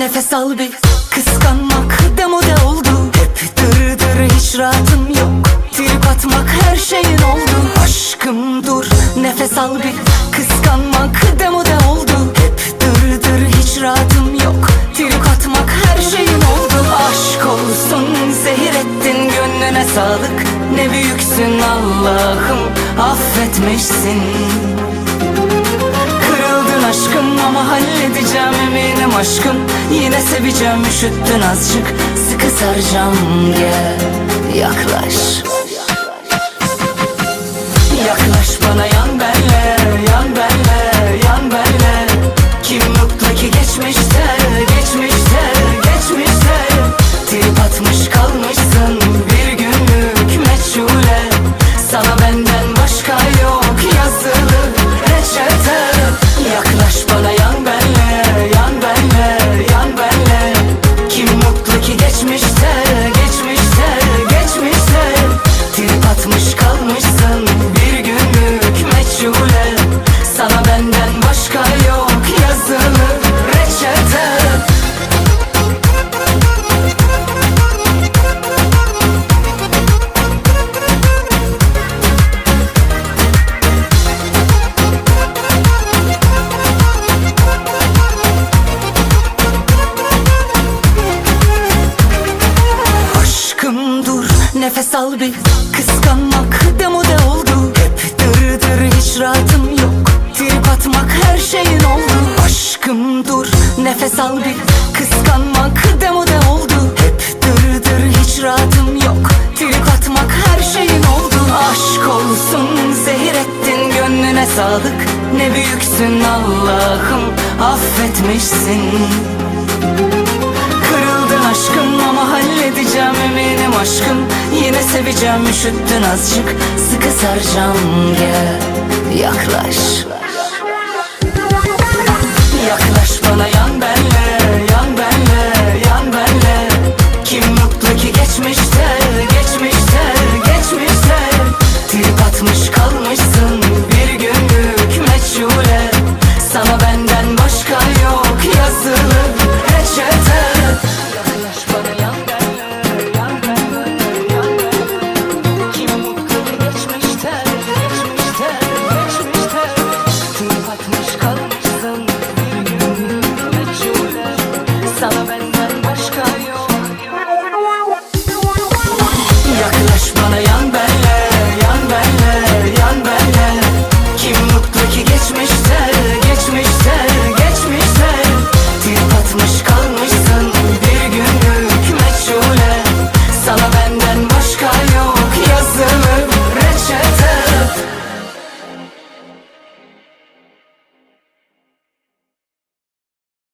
Nefes al bir kıskanmak demode oldu. Hep dırdır hiç rahatım yok. Trip atmak her şeyin oldu. Aşkım dur nefes al bir kıskanmak demode oldu. Hep dırdır hiç rahatım yok. Trip atmak her şeyin oldu. Aşk olsun zehir ettin gönlüne sağlık. Ne büyüksün Allah'ım affetmişsin ama halledeceğim eminim aşkım Yine seveceğim üşüttün azıcık. Sıkı saracağım gel. Yaklaş. Yaklaş. Bana yan nefes al bir. Kıskanmak demode oldu. Hep dır dır hiç rahatım yok. Trip atmak her şeyin oldu. Aşkım dur nefes al bir. Kıskanmak demode oldu. Hep dır dır hiç rahatım yok. Trip atmak her şeyin oldu. Aşk olsun zehir ettin gönlüne sağlık. Ne büyüksün Allah'ım affetmişsin. Aşkım ama halledeceğim eminim aşkım Yine seveceğim üşüttün azıcık. Sıkı saracağım gel. Yaklaş. Yaklaş bana yan benle Yan benle Yan benle. Kim mutlu ki geçmişte Geçmişte Geçmişte? Trip atmış kalmışsın Bir günlük meçhule. Sana benden başka yok yazılı